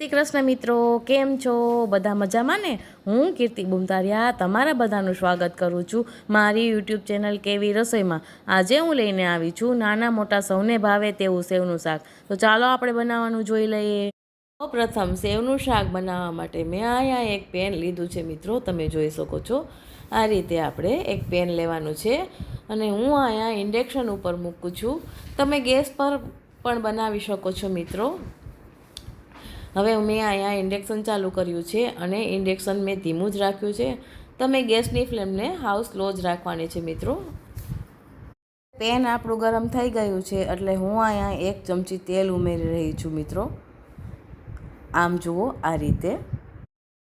શ્રી કૃષ્ણ મિત્રો, કેમ છો? બધા મજામાં ને? હું કીર્તિ બુમતારિયા તમારા બધાનું સ્વાગત કરું છું મારી યુટ્યુબ ચેનલ કેવી રસોઈમાં. આજે હું લઈને આવી છું નાના મોટા સૌને ભાવે તેવું સેવનું શાક. તો ચાલો આપણે બનાવવાનું જોઈ લઈએ. પ્રથમ સેવનું શાક બનાવવા માટે મેં અહીંયા એક પેન લીધું છે મિત્રો, તમે જોઈ શકો છો. આ રીતે આપણે એક પેન લેવાનું છે અને હું અહીંયા ઇન્ડેક્શન ઉપર મૂકું છું. તમે ગેસ પર પણ બનાવી શકો છો મિત્રો. હવે મેં અહીંયા ઇન્ડેક્શન ચાલુ કર્યું છે અને ઇન્ડેક્શન મેં ધીમું જ રાખ્યું છે. તમે ગેસની ફ્લેમને હાઉસ સ્લો જ રાખવાની છે મિત્રો. પેન આપણું ગરમ થઈ ગયું છે એટલે હું અહીંયા એક ચમચી તેલ ઉમેરી રહી છું મિત્રો. આમ જુઓ આ રીતે.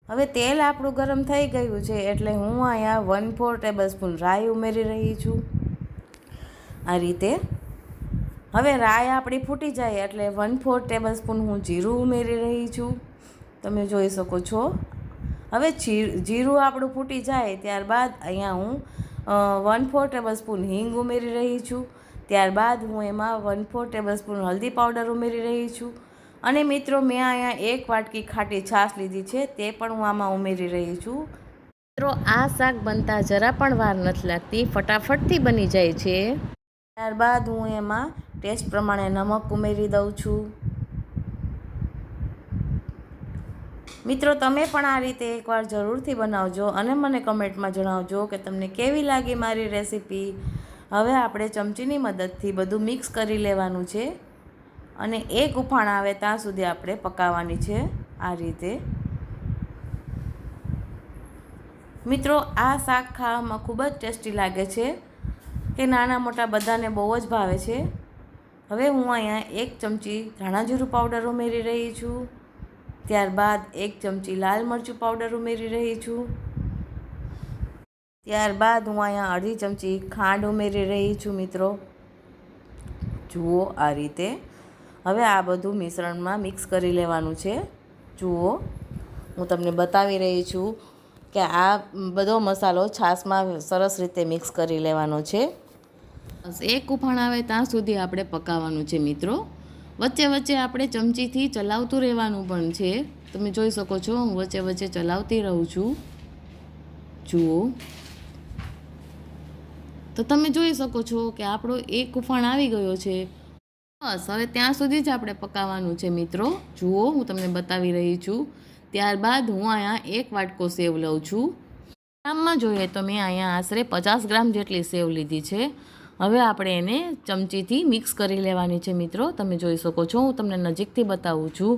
હવે તેલ આપણું ગરમ થઈ ગયું છે એટલે હું અહીંયા વન ફોર ટેબલ સ્પૂન રાઈ ઉમેરી રહી છું. આ રીતે. હવે રાય આપણી ફૂટી જાય એટલે વન ફોર ટેબલ સ્પૂન હું જીરું ઉમેરી રહી છું. તમે જોઈ શકો છો. હવે જીરું આપણું ફૂટી જાય ત્યારબાદ અહીંયા હું વન ફોર ટેબલ સ્પૂન હિંગ ઉમેરી રહી છું. ત્યારબાદ હું એમાં વન ફોર ટેબલ સ્પૂન હલ્દી પાવડર ઉમેરી રહી છું. અને મિત્રો, મેં અહીંયા એક વાટકી ખાટી છાશ લીધી છે, તે પણ હું આમાં ઉમેરી રહી છું. મિત્રો, આ શાક બનતા જરા પણ વાર નથી લાગતી, ફટાફટથી બની જાય છે. ત્યારબાદ હું એમાં ટેસ્ટ પ્રમાણે નમક ઉમેરી દઉં છું. મિત્રો, તમે પણ આ રીતે એકવાર જરૂરથી બનાવજો અને મને કમેન્ટમાં જણાવજો કે તમને કેવી લાગી મારી રેસીપી. હવે આપણે ચમચીની મદદથી બધું મિક્સ કરી લેવાનું છે અને એક ઉફાણ આવે ત્યાં સુધી આપણે પકાવવાની છે આ રીતે. મિત્રો, આ શાક ખાવામાં ખૂબ જ ટેસ્ટી લાગે છે કે નાના મોટા બધાને બહુ જ ભાવે છે. હવે હું અહીંયા એક ચમચી ધાણાજીરું પાવડર ઉમેરી રહી છું. ત્યારબાદ એક ચમચી લાલ મરચું પાવડર ઉમેરી રહી છું. ત્યારબાદ હું અહીંયા અડધી ચમચી ખાંડ ઉમેરી રહી છું મિત્રો. જુઓ આ રીતે. હવે આ બધું મિશ્રણમાં મિક્સ કરી લેવાનું છે. જુઓ. હું તમને બતાવી રહી છું કે આ બધો મસાલો છાશમાં સરસ રીતે મિક્સ કરી લેવાનો છે. બસ એક ઉફાણ આવે ત્યાં સુધી આપણે પકાવવાનું છે મિત્રો. વચ્ચે વચ્ચે આપણે ચમચીથી ચલાવતું રહેવાનું પણ છે. તમે જોઈ શકો છો, હું વચ્ચે વચ્ચે ચલાવતી રહું છું. જુઓ. તો તમે જોઈ શકો છો કે આપણો એક ઉફાણ આવી ગયો છે. બસ, હવે ત્યાં સુધી જ આપણે પકાવવાનું છે મિત્રો. જુઓ, હું તમને બતાવી રહી છું. ત્યારબાદ હું અહીંયા એક વાટકો સેવ લઉં છું. ગ્રામમાં જોઈએ તો મેં અહીંયા આશરે પચાસ ગ્રામ જેટલી સેવ લીધી છે. હવે આપણે એને ચમચીથી મિક્સ કરી લેવાની છે મિત્રો. તમે જોઈ શકો છો, હું તમને નજીકથી બતાવું છું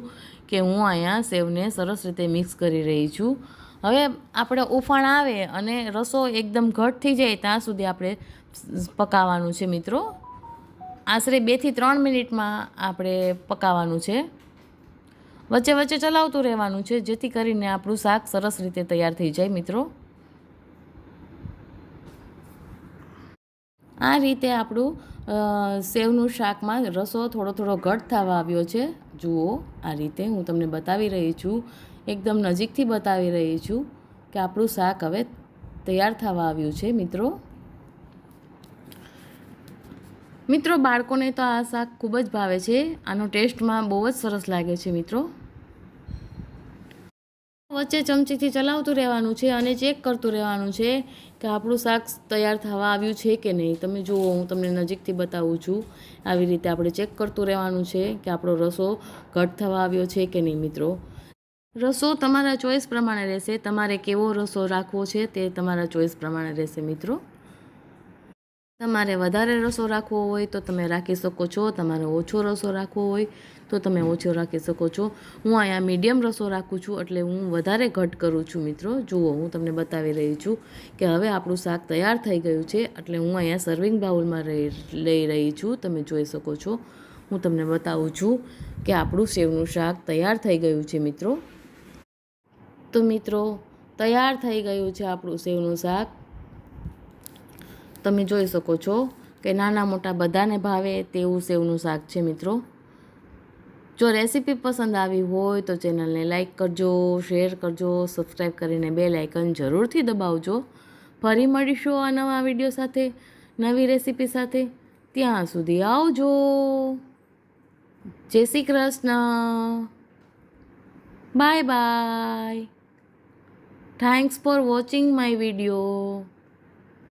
કે હું અહીંયા સેવને સરસ રીતે મિક્સ કરી રહી છું. હવે આપણે ઉફાણ આવે અને રસો એકદમ ઘટ થઈ જાય ત્યાં સુધી આપણે પકાવવાનું છે મિત્રો. આશરે બેથી ત્રણ મિનિટમાં આપણે પકાવવાનું છે. વચ્ચે વચ્ચે ચલાવતું રહેવાનું છે, જેથી કરીને આપણું શાક સરસ રીતે તૈયાર થઈ જાય મિત્રો. આ રીતે આપણું સેવનું શાકમાં રસો થોડો થોડો ઘટ થવા આવ્યો છે. જુઓ, આ રીતે હું તમને બતાવી રહી છું. એકદમ નજીકથી બતાવી રહી છું કે આપણું શાક હવે તૈયાર થવા આવ્યું છે, મિત્રો. મિત્રો, બાળકોને તો આ શાક ખૂબ જ ભાવે છે. આનો ટેસ્ટમાં બહુ જ સરસ લાગે છે, મિત્રો. વચ્ચે ચમચીથી ચલાવતું રહેવાનું છે અને ચેક કરતું રહેવાનું છે કે આપણું શાક તૈયાર થવા આવ્યું છે કે નહીં. તમે જુઓ, હું તમને નજીકથી બતાવું છું, આવી રીતે આપણે ચેક કરતું રહેવાનું છે કે આપણો રસો ઘટ થવા આવ્યો છે કે નહીં મિત્રો. રસો તમારા ચોઈસ પ્રમાણે રહેશે. તમારે કેવો રસો રાખવો છે તે તમારા ચોઈસ પ્રમાણે રહેશે મિત્રો. તમારે વધારે રસો રાખવો હોય તો તમે રાખી શકો છો, તમારે ઓછો રસો રાખવો હોય તો તમે ઓછો રાખી શકો છો. હું અહીંયા મીડિયમ રસો રાખું છું એટલે હું વધારે ઘટ કરું છું મિત્રો. જુઓ, હું તમને બતાવી રહી છું કે હવે આપણું શાક તૈયાર થઈ ગયું છે એટલે હું અહીંયા સર્વિંગ બાઉલમાં લઈ રહી છું. તમે જોઈ શકો છો. હું તમને બતાવું છું કે આપણું સેવનું શાક તૈયાર થઈ ગયું છે મિત્રો. તો મિત્રો, તૈયાર થઈ ગયું છે આપણું સેવનું શાક. તમે જોઈ શકો છો કે નાના મોટા બધાને ભાવે તેવું સેવનું શાક છે, મિત્રો. જો રેસીપી પસંદ આવી હોય તો ચેનલને લાઇક કરજો, શેર કરજો સબસ્ક્રાઈબ કરીને બે લાઇકન જરૂરથી દબાવજો. ફરી મળીશું આ નવા વીડિયો સાથે, નવી રેસીપી સાથે. ત્યાં સુધી આવજો. જય Shri Krishna. Bye bye. Thanks for watching my video